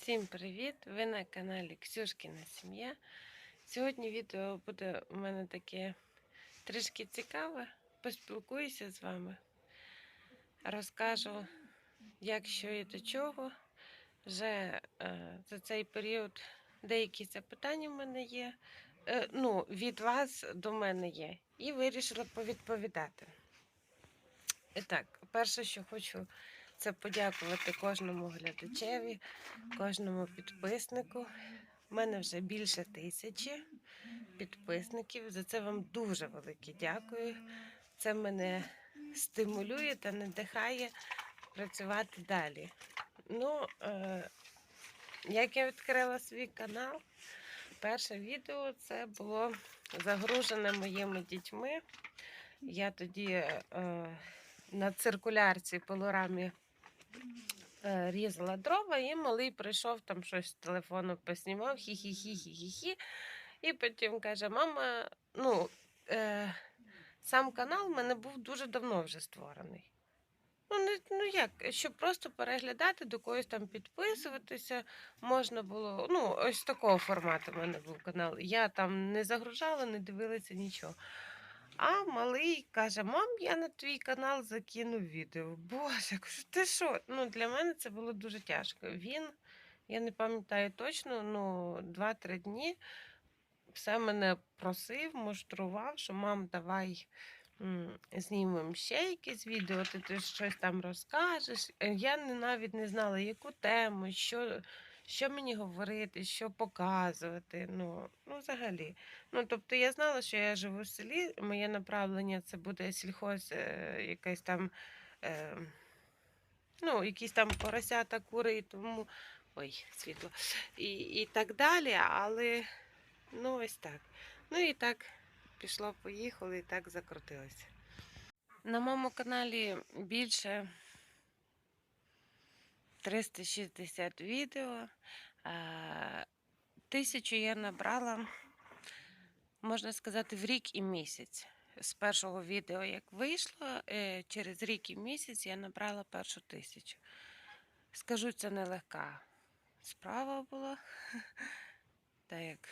Всім привіт! Ви на каналі Ксюшкіна Сім'я. Сьогодні відео буде у мене таке трішки цікаве. Поспілкуюся з вами. Розкажу, як що і до чого. Вже е, за цей період деякі запитання в мене є. Е, ну, від вас до мене є. І вирішила повідповідати. І так, перше, що хочу, це подякувати кожному глядачеві, кожному підписнику. У мене вже більше тисячі підписників. За це вам дуже велике дякую. Це мене стимулює та надихає працювати далі. Ну, е, як я відкрила свій канал, перше відео це було загружене моїми дітьми. Я тоді е, на циркулярці пилорамі е, різала дрова, і малий прийшов там щось з телефону поснімав, хі-хі-хі-хі-хі. І потім каже: мама, ну, е, сам канал в мене був дуже давно вже створений. Ну, не, ну як, щоб просто переглядати, до когось там підписуватися можна було. Ну, ось такого формату в мене був канал. Я там не загружала, не дивилася нічого. А малий каже: Мам, я на твій канал закинув відео. Боже, кажу, ти що? Ну, для мене це було дуже тяжко. Він, я не пам'ятаю точно, ну, 2-3 дні все мене просив, муштрував, що мам, давай знімемо ще якесь відео, ти, ти щось там розкажеш. Е, Я навіть не знала, яку тему, що, що мені говорити, що показувати. Ну, ну, взагалі. Ну, тобто я знала, що я живу в селі, моє направлення це буде сільхоз, е, якась там, е, ну, якісь там поросята, кури, і тому. Ой, світло. І, і так далі, але ну ось так. Ну і так пішло, поїхало, і так закрутилося. На моєму каналі більше 360 відео. Е, Тисячу я набрала, можна сказати, в рік і місяць. З першого відео, як вийшло, е, через рік і місяць я набрала першу тисячу. Скажу, це нелегка справа була. Так як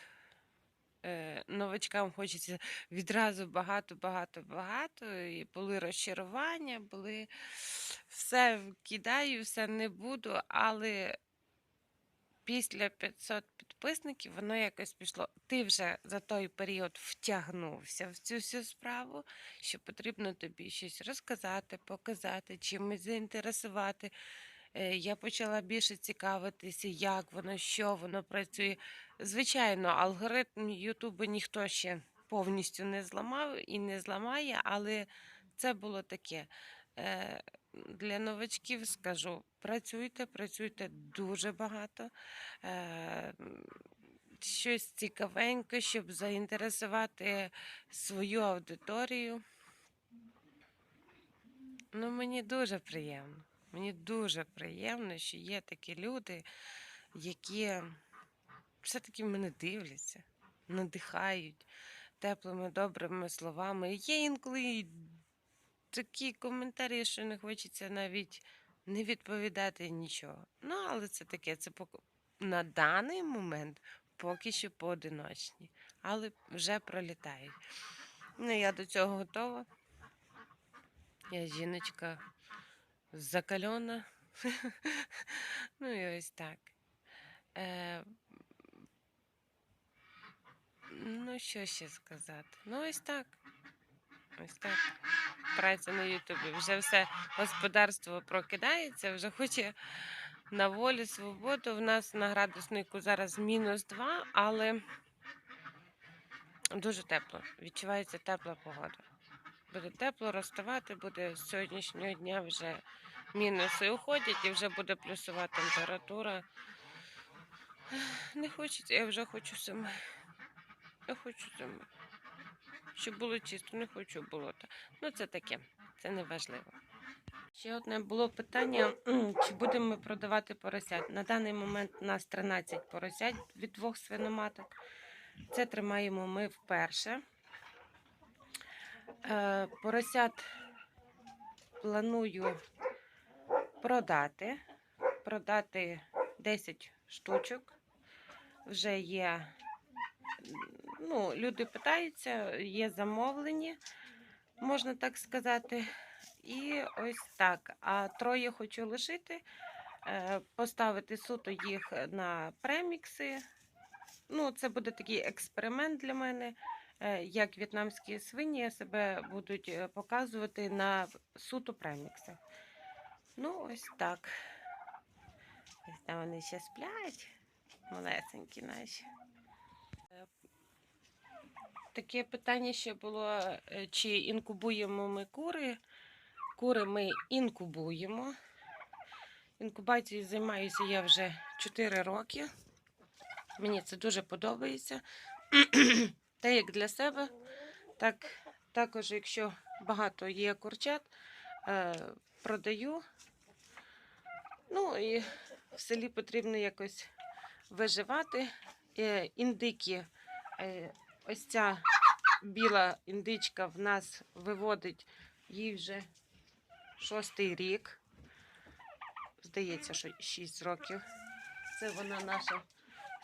е, новачкам хочеться відразу багато, багато, багато. І були розчарування, були все кидаю, все не буду, але після 500 підписників воно якось пішло. Ти вже за той період втягнувся в цю всю справу, що потрібно тобі щось розказати, показати, чимось заінтересувати. Е, Я почала більше цікавитися, як воно, що воно працює. Звичайно, алгоритм Ютубу ніхто ще повністю не зламав і не зламає, але це було таке. Для новачків скажу: працюйте, працюйте дуже багато. Е, Щось цікавеньке, щоб заінтересувати свою аудиторію. Ну, мені дуже приємно. Мені дуже приємно, що є такі люди, які все-таки мене дивляться, надихають теплими, добрими словами. Є інколи такі коментарі, що не хочеться навіть не відповідати нічого. Ну, але це таке, це пок- на даний момент поки що поодиночні, але вже пролітають. Ну, я до цього готова. Я жіночка закальона. ну і ось так. Е, ну, що ще сказати? Ну, ось так. Ось так. Праця на Ютубі. Вже все господарство прокидається, вже хоче на волі, свободу. В нас на градуснику зараз мінус 2, але дуже тепло. Відчувається тепла погода. Буде тепло розставати, буде з сьогоднішнього дня вже мінуси уходять і вже буде плюсова температура. Не хочеться, я вже хочу зими. Я хочу зими. Щоб було чисто, не хочу болота. Ну, це таке, це не важливо. Ще одне було питання, чи будемо ми продавати поросят. На даний момент у нас 13 поросят від двох свиноматок. Це тримаємо ми вперше. Е, Поросят планую продати. Продати 10 штучок. Вже є. Ну, люди питаються, є замовлені, можна так сказати. І ось так. А троє хочу лишити, е, поставити суто їх на премікси. Ну, це буде такий експеримент для мене. е, Як в'єтнамські свині себе будуть е, показувати на суто преміксах. Ну, ось так. Ось там вони ще сплять, малесенькі наші. Таке питання ще було, е, чи інкубуємо ми кури. Кури ми інкубуємо. Інкубацією займаюся я вже 4 роки. Мені це дуже подобається. Та як для себе, так також, якщо багато є курчат, е, продаю. Ну і в селі потрібно якось виживати. Е, Індики, ось ця біла індичка в нас виводить їй вже шостий рік. Здається, що 6 років. Це вона наша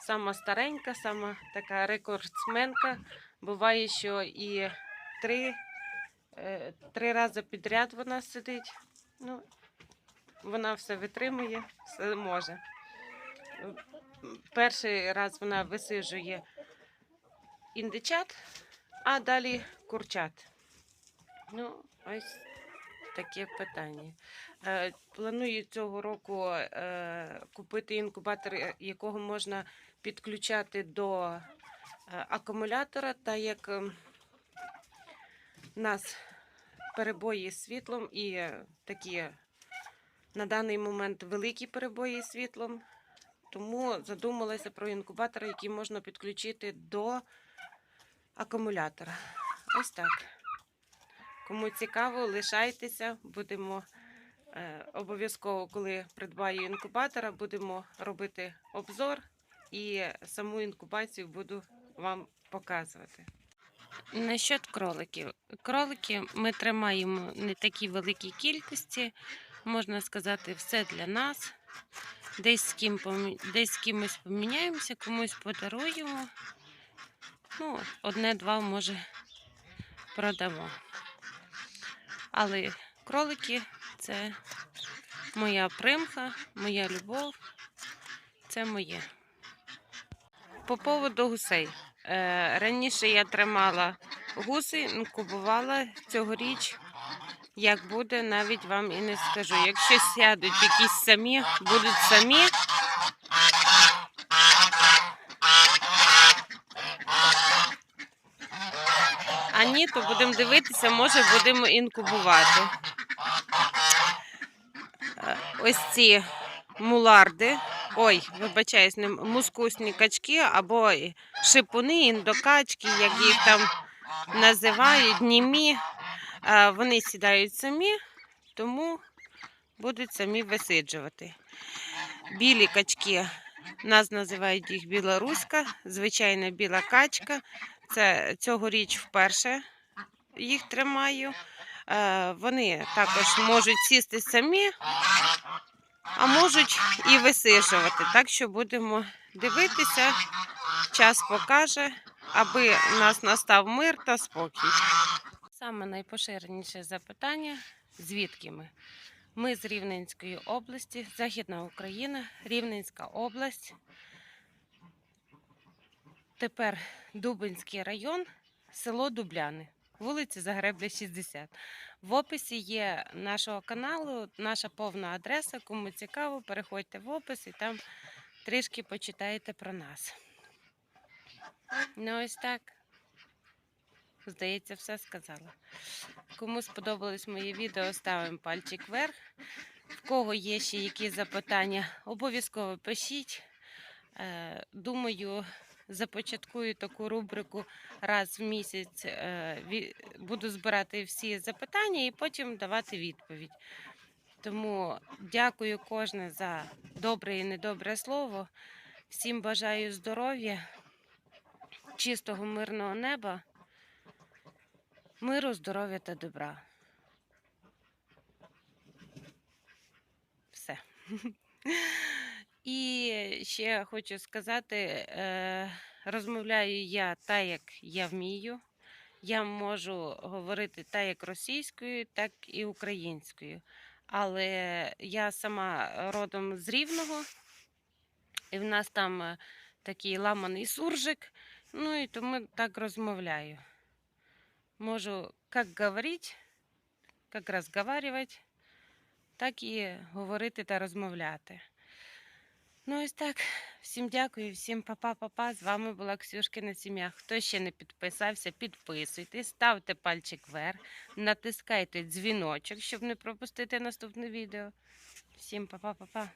сама старенька, сама така рекордсменка. Буває, що і три, е, три рази підряд вона сидить. Ну, вона все витримує, все може. Перший раз вона висиджує індичат, а далі курчат. Ну, ось таке питання. Е, Планую цього року е, купити інкубатор, е, якого можна підключати до акумулятора, та як у нас перебої з світлом і такі на даний момент великі перебої з світлом. Тому задумалася про інкубатор, який можна підключити до акумулятора. Ось так. Кому цікаво, лишайтеся, будемо е, обов'язково, коли придбаю інкубатора, будемо робити обзор і саму інкубацію буду вам показувати. Насчет кроликів. Кролики ми тримаємо не такі великі кількості, можна сказати, все для нас. Десь з, ким, десь з кимось поміняємося, комусь подаруємо. Ну, одне-два, може, продамо. Але кролики це моя примха, моя любов, це моє. По поводу гусей. Е, раніше я тримала гуси, інкубувала цьогоріч. Як буде, навіть вам і не скажу. Якщо сядуть якісь самі, будуть самі. Ні, то будемо дивитися, може будемо інкубувати. Е, Ось ці муларди. Ой, вибачаюсь, не мускусні качки або шипуни, індокачки, як їх там називають, німі. Е, Вони сідають самі, тому будуть самі висиджувати. Білі качки, нас називають їх білоруська, звичайна біла качка. Це цьогоріч вперше їх тримаю. Е, Вони також можуть сісти самі, а можуть і висиджувати. Так що будемо дивитися, час покаже, аби у нас настав мир та спокій. Саме найпоширеніше запитання: звідки ми? Ми з Рівненської області, Західна Україна, Рівненська область. Тепер Дубинський район, село Дубляни, вулиця Загребля, 60. В описі є нашого каналу, наша повна адреса. Кому цікаво, переходьте в опис і там трішки почитаєте про нас. Ну, ось так. Здається, все сказала. Кому сподобалось моє відео, ставимо пальчик вверх. В кого є ще якісь запитання, обов'язково пишіть. Е, Думаю, започаткую таку рубрику раз в місяць. е, Буду збирати всі запитання і потім давати відповідь. Тому дякую кожне за добре і недобре слово. Всім бажаю здоров'я, чистого мирного неба, миру, здоров'я та добра. Все. І ще хочу сказати, е, розмовляю я так, як я вмію. Я можу говорити так як російською, так і українською. Але я сама родом з Рівного, і в нас там е, такий ламаний суржик, ну і тому так розмовляю. Можу як говорити, як розговаривати, так і говорити та розмовляти. Ну, ось так. Всім дякую, всім па-па-па-па. З вами була Ксюшкина сім'я. Хто ще не підписався, підписуйтесь, ставте пальчик вверх, натискайте дзвіночок, щоб не пропустити наступне відео. Всім па-па-па-па.